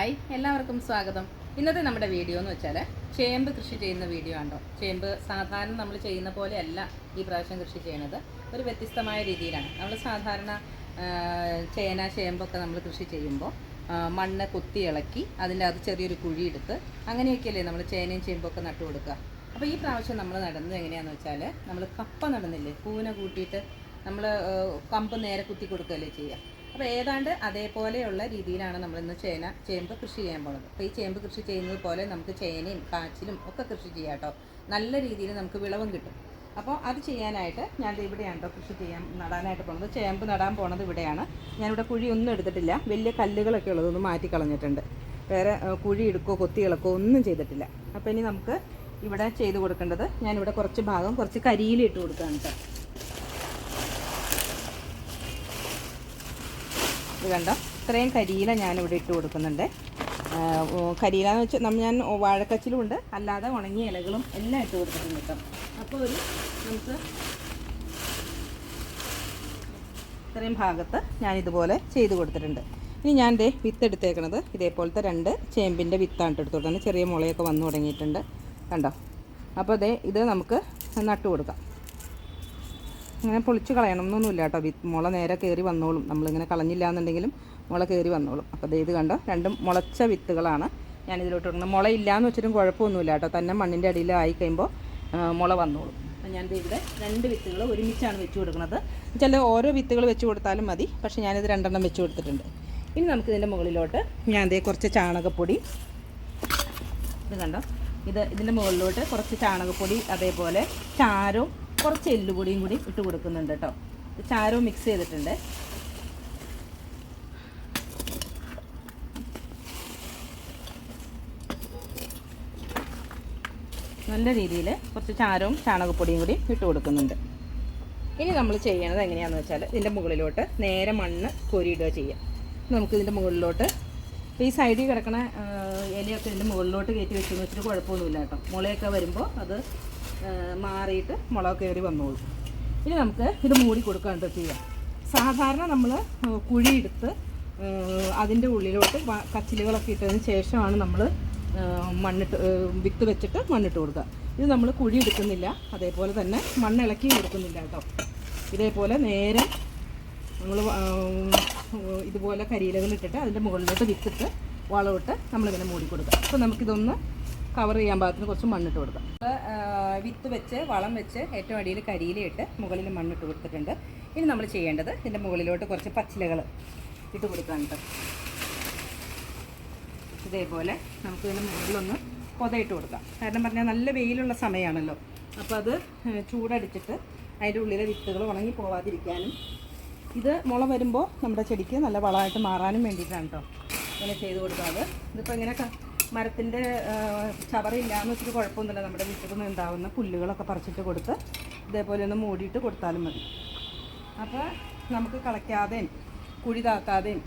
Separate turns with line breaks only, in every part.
Hi എല്ലാവർക്കും സ്വാഗതം. ഇന്നത്തെ നമ്മുടെ വീഡിയോ എന്ന് വെച്ചാൽ ചേമ്പ് കൃഷി ചെയ്യുന്ന വീഡിയോ ആണോ ചേമ്പ് സാധാരണ നമ്മൾ ചെയ്യുന്ന പോലെയല്ല ഈ പ്രാവശ്യം കൃഷി ചെയ്യുന്നത് ഒരു വ്യത്യസ്തമായ രീതിയിലാണ്. നമ്മൾ സാധാരണ ചേന ചേമ്പൊക്കെ നമ്മൾ കൃഷി ചെയ്യുമ്പോൾ മണ്ണ് കുത്തി ഇളക്കി അതിന്റെ അത് ചെറിയൊരു കുഴിയെടുത്ത് അങ്ങനെയൊക്കെയല്ലേ നമ്മൾ ചേനയും ചേമ്പൊക്കെ നട്ടു കൊടുക്കുക. അപ്പോൾ ഈ പ്രാവശ്യം നമ്മൾ നടുന്നത് എങ്ങനെയാണെന്ന് വെച്ചാൽ നമ്മൾ കപ്പ നടുന്നില്ലേ? കൂന കൂട്ടിയിട്ട് നമ്മൾ കമ്പ് നേരെ കുത്തി കൊടുക്കുകയല്ലേ ചെയ്യുക. അപ്പോൾ ഏതാണ്ട് അതേപോലെയുള്ള രീതിയിലാണ് നമ്മൾ ഇന്ന് ചേന ചേമ്പ് കൃഷി ചെയ്യാൻ പോകുന്നത് അപ്പോൾ ഈ ചേമ്പ് കൃഷി ചെയ്യുന്നത് പോലെ നമുക്ക് ചേനയും കാച്ചിലും ഒക്കെ കൃഷി ചെയ്യാം കേട്ടോ. നല്ല രീതിയിൽ നമുക്ക് വിളവും കിട്ടും. അപ്പോൾ അത് ചെയ്യാനായിട്ട് ഞാൻ ഇവിടെയാണ് കേട്ടോ കൃഷി ചെയ്യാൻ നടാനായിട്ട് പോകുന്നത് ചേമ്പ് നടാൻ പോണത് ഇവിടെയാണ്. ഞാനിവിടെ കുഴി ഒന്നും എടുത്തിട്ടില്ല. വലിയ കല്ലുകളൊക്കെ ഉള്ളതൊന്നും മാറ്റി കളഞ്ഞിട്ടുണ്ട്. വേറെ കുഴി എടുക്കോ കൊത്തി ഇളക്കോ ഒന്നും ചെയ്തിട്ടില്ല. അപ്പോൾ ഇനി നമുക്ക് ഇവിടെ ചെയ്ത് കൊടുക്കേണ്ടത് ഞാനിവിടെ കുറച്ച് ഭാഗം കുറച്ച് കരിയിലിട്ട് കൊടുക്കുകയാണ് കേട്ടോ. ഇത് കണ്ടോ? ഇത്രയും കരിയില ഞാനിവിടെ ഇട്ട് കൊടുക്കുന്നുണ്ട്. കരിയില എന്ന് വെച്ചാൽ നമ്മൾ ഞാൻ വാഴക്കച്ചിലും ഉണ്ട് അല്ലാതെ ഉണങ്ങിയ ഇലകളും എല്ലാം ഇട്ട് കൊടുത്തിട്ടുണ്ട് കേട്ടോ. അപ്പോൾ ഒരു നമുക്ക് ഇത്രയും ഭാഗത്ത് ഞാൻ ഇതുപോലെ ചെയ്ത് കൊടുത്തിട്ടുണ്ട്. ഇനി ഞാൻ ദേ വിത്ത് എടുത്തേക്കണത് ഇതേപോലത്തെ രണ്ട് ചേമ്പിന്റെ വിത്താണ് എടുത്തു ചെറിയ മുളയൊക്കെ വന്നു തുടങ്ങിയിട്ടുണ്ട്. കണ്ടോ? അപ്പോൾ ദേ ഇത് നമുക്ക് നട്ടു കൊടുക്കാം. ഇങ്ങനെ പൊളിച്ച് കളയണം എന്നൊന്നുമില്ല കേട്ടോ. വി മുള നേരെ കയറി വന്നോളും. നമ്മളിങ്ങനെ കളഞ്ഞില്ല എന്നുണ്ടെങ്കിലും മുള കയറി വന്നോളും. അപ്പോൾ ഇത് കണ്ടോ? രണ്ടും മുളച്ച വിത്തുകളാണ് ഞാൻ ഇടുന്നത് മുള ഇല്ലാന്ന് വെച്ചിട്ടും കുഴപ്പമൊന്നുമില്ല കേട്ടോ. തന്നെ മണ്ണിന്റെ അടിയിലായി കഴിയുമ്പോൾ മുള വന്നോളും. അപ്പോൾ ഞാനിത് ഇവിടെ രണ്ട് വിത്തുകൾ ഒരുമിച്ചാണ് വെച്ച് കൊടുക്കുന്നത്. ചില ഓരോ വിത്തുകൾ വെച്ച് കൊടുത്താലും മതി. പക്ഷേ ഞാനിത് രണ്ടെണ്ണം വെച്ച് കൊടുത്തിട്ടുണ്ട്. ഇനി നമുക്ക് ഇതിന്റെ മുകളിലോട്ട് ഞാൻ ഇതേ കുറച്ച് ചാണകപ്പൊടി ഇത് കണ്ടോ? ഇത് ഇതിന്റെ മുകളിലോട്ട് കുറച്ച് ചാണകപ്പൊടി അതേപോലെ ചാരവും കുറച്ച് എല്ലുപൊടിയും കൂടി ഇട്ട് കൊടുക്കുന്നുണ്ട് കേട്ടോ. ചാരവും മിക്സ് ചെയ്തിട്ടുണ്ട്. നല്ല രീതിയിൽ കുറച്ച് ചാരവും ചാണകപ്പൊടിയും കൂടി ഇട്ട് കൊടുക്കുന്നുണ്ട്. ഇനി നമ്മൾ ചെയ്യണത് എങ്ങനെയാണെന്ന് വെച്ചാൽ ഇതിന്റെ മുകളിലോട്ട് നേരെ മണ്ണ് കോരിയിടുക ചെയ്യാം. നമുക്ക് ഇതിന്റെ മുകളിലോട്ട് ഈ സൈഡിൽ കിടക്കണ ഇലയൊക്കെ ഇതിന്റെ മുകളിലോട്ട് കയറ്റി വെച്ചെന്ന് വെച്ചിട്ട് കുഴപ്പമൊന്നുമില്ല കേട്ടോ. മുളയൊക്കെ വരുമ്പോൾ അത് മാറിയിട്ട് മുളക് കയറി വന്നോളും ഇനി നമുക്ക് ഇത് മൂടി കൊടുക്കാണ്ട് ചെയ്യാം സാധാരണ നമ്മൾ കുഴിയെടുത്ത് അതിന്റെ ഉള്ളിലോട്ട് കച്ചിലുകളൊക്കെ ഇട്ടതിന് ശേഷമാണ് നമ്മൾ മണ്ണിട്ട് വിത്ത് വെച്ചിട്ട് മണ്ണിട്ട് കൊടുക്കുക. ഇത് നമ്മൾ കുഴി എടുക്കുന്നില്ല. അതേപോലെ തന്നെ മണ്ണ് ഇളക്കി കൊടുക്കുന്നില്ല കേട്ടോ. ഇതേപോലെ നേരെ നമ്മൾ ഇതുപോലെ കരിയിലകൾ ഇട്ടിട്ട് അതിന്റെ മുകളിലോട്ട് വിത്തിട്ട് വളമിട്ട് നമ്മളിങ്ങനെ മൂടി കൊടുക്കുക. അപ്പോൾ നമുക്കിതൊന്ന് കവർ ചെയ്യാൻ പാകത്തിന് കുറച്ച് മണ്ണിട്ട് കൊടുക്കാം. വിത്ത് വെച്ച് വളം വെച്ച് ഏറ്റവും അടിയിൽ കരിയിലിട്ട് മുകളിൽ മണ്ണിട്ട് കൊടുത്തിട്ടുണ്ട്. ഇനി നമ്മൾ ചെയ്യേണ്ടത് ഇതിന്റെ മുകളിലോട്ട് കുറച്ച് പച്ചിലകൾ ഇട്ട് കൊടുക്കാനുണ്ട് ഇതേപോലെ നമുക്ക് ഇതിന്റെ മുകളിലൊന്ന് പൊതയിട്ട് കൊടുക്കാം. കാരണം പറഞ്ഞാൽ നല്ല വെയിലുള്ള സമയമാണല്ലോ. അപ്പോൾ അത് ചൂടടിച്ചിട്ട് അതിന്റെ ഉള്ളിലെ വിത്തുകൾ ഉണങ്ങി പോവാതിരിക്കാനും ഇത് മുള വരുമ്പോൾ നമ്മുടെ ചെടിക്ക് നല്ല വളമായിട്ട് മാറാനും വേണ്ടിയിട്ടാണ് കേട്ടോ. ഇങ്ങനെ ചെയ്ത് കൊടുക്കുന്നത് ഇതിപ്പോൾ ഇങ്ങനെ മരത്തിന്റെ ചവറില്ലാന്ന് വെച്ചിട്ട് കുഴപ്പമൊന്നുമില്ല. നമ്മുടെ വീട്ടിൽ നിന്ന് ഉണ്ടാവുന്ന പുല്ലുകളൊക്കെ പറിച്ചിട്ട് കൊടുത്ത് ഇതേപോലെ ഒന്ന് മൂടിയിട്ട് കൊടുത്താലും മതി. അപ്പോൾ നമുക്ക് കളയ്ക്കാതെയും കുഴി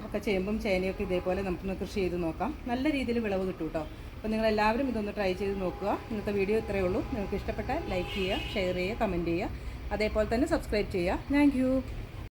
ഒക്കെ ചേമ്പും ചേനയൊക്കെ ഇതേപോലെ നമുക്കൊന്ന് കൃഷി ചെയ്ത് നോക്കാം. നല്ല രീതിയിൽ വിളവ് കിട്ടും കേട്ടോ അപ്പോൾ നിങ്ങൾ എല്ലാവരും ഇതൊന്ന് ട്രൈ ചെയ്ത് നോക്കുക. ഇന്നത്തെ വീഡിയോ ഇത്രയേ ഉള്ളൂ. നിങ്ങൾക്ക് ഇഷ്ടപ്പെട്ടാൽ ലൈക്ക് ചെയ്യുക ഷെയർ ചെയ്യുക കമന്റ് ചെയ്യുക. അതേപോലെ തന്നെ സബ്സ്ക്രൈബ് ചെയ്യുക. താങ്ക്